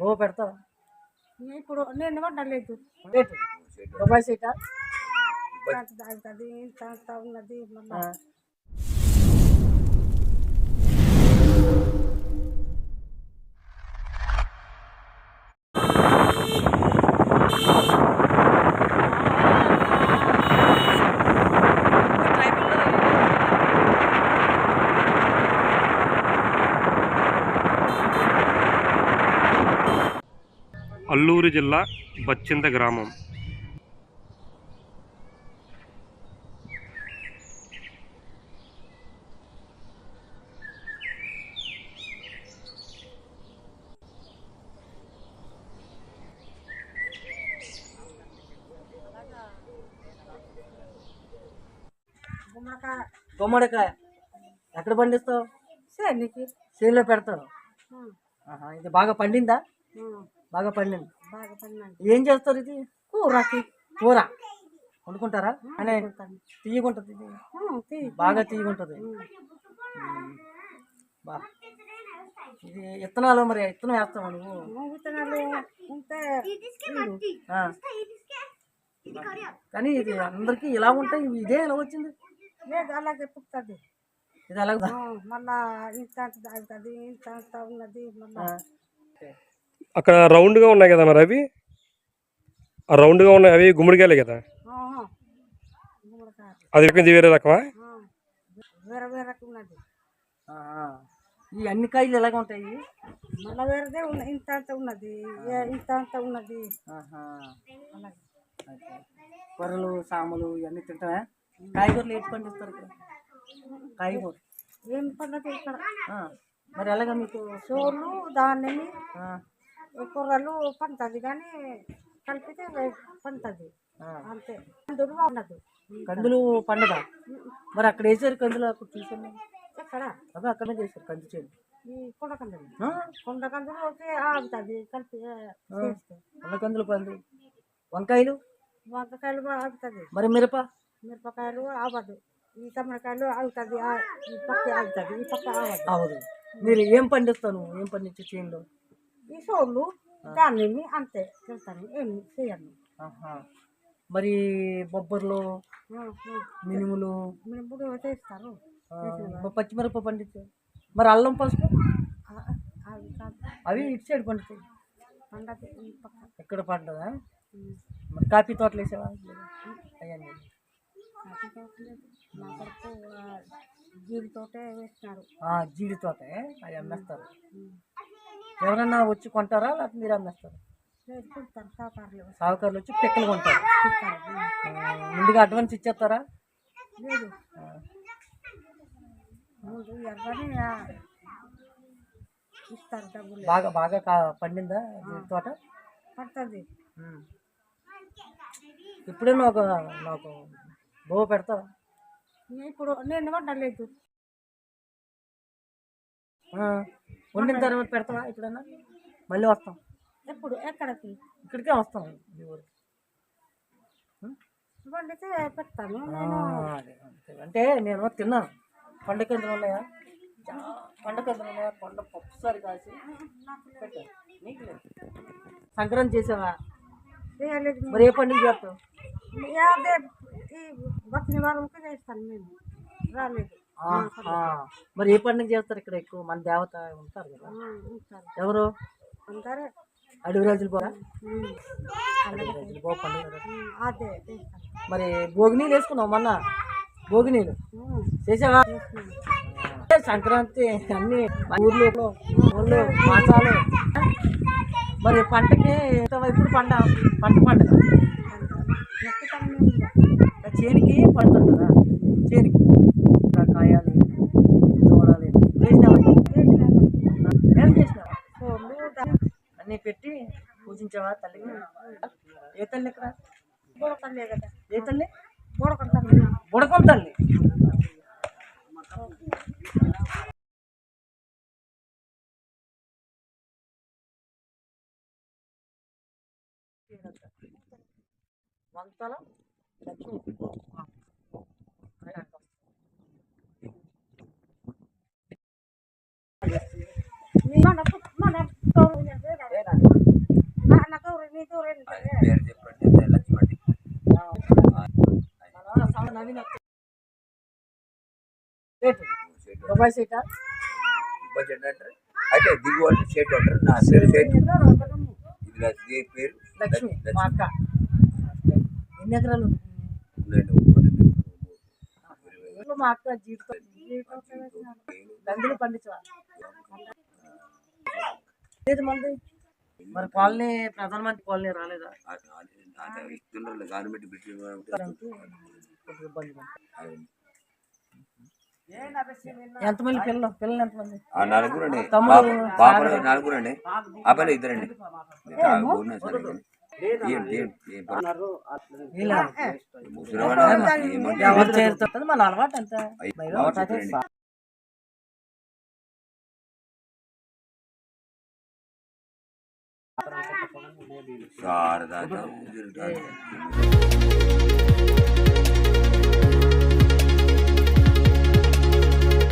బో పెడతావా? ఇప్పుడు నేను వండలేదు రేటు రూపాయి సీటా. ఉన్నది అల్లూరు జిల్లా బచ్చింత గ్రామం. గుమ్మడికాయ. ఎక్కడ పండిస్తావు? పెడతావు. ఆహా, ఇది బాగా పండిందా? బాగా పండింది. బాగా ఏం చేస్తారు ఇది? కూరకి. కూర. వండుకుంటారా? అనే తీయగుంటుంది ఇది. తీ బాగా తీయగుంటుంది. బా. ఇది విత్తనాలు మరి విత్తనం వేస్తావా నువ్వు. కానీ ఇది అందరికీ ఇలా ఉంటాయి ఇదే ఎలా వచ్చింది? లేదు అలాగే పుట్టుతుంది ఇది ఎలా మళ్ళా ఇంత అంత తాగుతుంది ఇంత ఉన్నది మళ్ళా అక్కడ రౌండ్గా ఉన్నాయి కదా మరి అవి? ఆ రౌండ్గా ఉన్నాయి అవి గుమ్మడికాయలే కదా? అది వేరే రకమా. వేరే వేరే ఉన్నది. ఆ, ఆ. ఈ అన్ని కాయలు ఎలాగ ఉంటాయి? మళ్ళా వేరేదే ఉన్న ఇంత అంత ఉన్నది ఏ- ఇంత అంత ఉన్నది. కూరలు సాములు ఇవన్నీ తింటావా? కాయగూరలు ఏంటి పండిస్తారు ఇక్కడ? కాయగూర. ఏం పద్ధతి ఇక్కడ? ఆ. మరి ఎలాగ మీకు? చోళ్ళు దాన్ని ఆ, కూరలు పండుతుంది కానీ కలిపితే పండుతుంది. అంతే. అందులో ఉండదు కందులు పండగ మరి అక్కడ వేసారు కందులు అక్కడ చూసాను ఎక్కడ? అదే అక్కడనే చేశారు కంది చేను. ఈ కొండకందులు ఆ, కొండకందులు ఒకే ఆగుతుంది కలిపి ఉన్న కందులు పండు. వంకాయలు? వంకాయలు కూడా ఆగుతుంది. మరి మిరప? మిరపకాయలు ఆగదు ఈ టమాటాలు ఆగుతుంది ఈ పక్క ఆగుతుంది ఈ పక్క ఆగదు అవదు మీరు ఏం పండిస్తాను? ఏం పండించే చేనులో? ఈ సోళ్ళు దాన్ని అంతే చేస్తాను ఏమి చేయను. ఆహా. మరి బొబ్బర్లు మినుములు? ఇప్పుడు చేస్తారు? ఆ, పచ్చిమిరప పండించారు మరి అల్లం పసుపు? అవి కాదు. అవి ఇటు సైడ్ పండుతాయి. పండగ ఈ పక్క. ఎక్కడ పండదా? మరి కాఫీ తోటలు వేసావా? అవన్నీ కాఫీ తోటలేదు మా కొడుకు జీడితోటే వేసినారు. ఆ, జీడి తోట? అవి అమ్మేస్తారు ఎవరన్నా వచ్చి కొంటారా? లేకపోతే మీరు అమ్మేస్తారు? సాగుకారులు వచ్చి పిక్కలు కొంటారు. ముందుగా అడ్వాన్స్ ఇచ్చేస్తారా? లేదు. ఆ, ముందు ఎర్రని ఇస్తారు డబ్బులు. బాగా బాగా కా పండిందా తోట? పడుతుంది. ఉమ్. ఇప్పుడే నాకు నాకు బో పెడతావా? ఇప్పుడు నేను వండలేదు ఆ, వండిన తర్వాత పెడతావా ఎప్పుడన్నా? మళ్ళీ వస్తాం. ఎప్పుడు? ఎక్కడికి? ఇక్కడికే వస్తాం మీ ఊరికి. వండితే పెడతాను. అంటే నేను తిన్నాను. పండు కిందలు ఉన్నాయా? చా- పండు కిందలు ఉన్నాయా? పండు పప్పుసారి కాసి సంక్రాంతి చేసావా? మరి ఏ పండుగ చేస్తావు? భక్తి నివారణకి చేస్తాను మేము రాలేదు. మరి ఏ పండుగ చేస్తారు ఇక్కడ ఎక్కువ? మన దేవత ఉంటారు కదా. ఎవరు? అడవి రాజులు ఉమ్. అడవి రాజులు బో పండుగ మరి భోగి నీళ్ళు వేసుకున్నావు మొన్న? భోగి నీళ్ళు? ఉమ్, చేసావా? సంక్రాంతి అన్ని ఊర్లు ఊర్లు మాసాలు. మరి పంటకి ఇప్పుడు పంట పంట పండుగ? పూజించావా తల్లికి ఏ తల్లి ఇక్కడ? కదా. ఏ తల్లి? బుడకం తల్లి. వంతల లక్ష్మి. పేరు చెప్పండి లక్ష్మణి దుబాయ్ సీట్ అంటారు అయితే దిగువటి అంటారు. నా పేరు సీట్ ఇది పేరు? లక్ష్మి ఎన్ని ఎకరాలు మా అక్క జీవితం దందులు మంది మరి కాలనీ ప్రధానమంత్రి కాలనీ రాలేదా? ఇస్తున్నారు గవర్నమెంట్. ఎంతమంది పిల్లలు? పిల్లలు ఎంతమంది? ఆ నలుగురండి. తమ్ముడు, పాపలు నలుగురండి. పాపలు ఇద్దరండి. ఆ, ఊరినా సరే. शारदा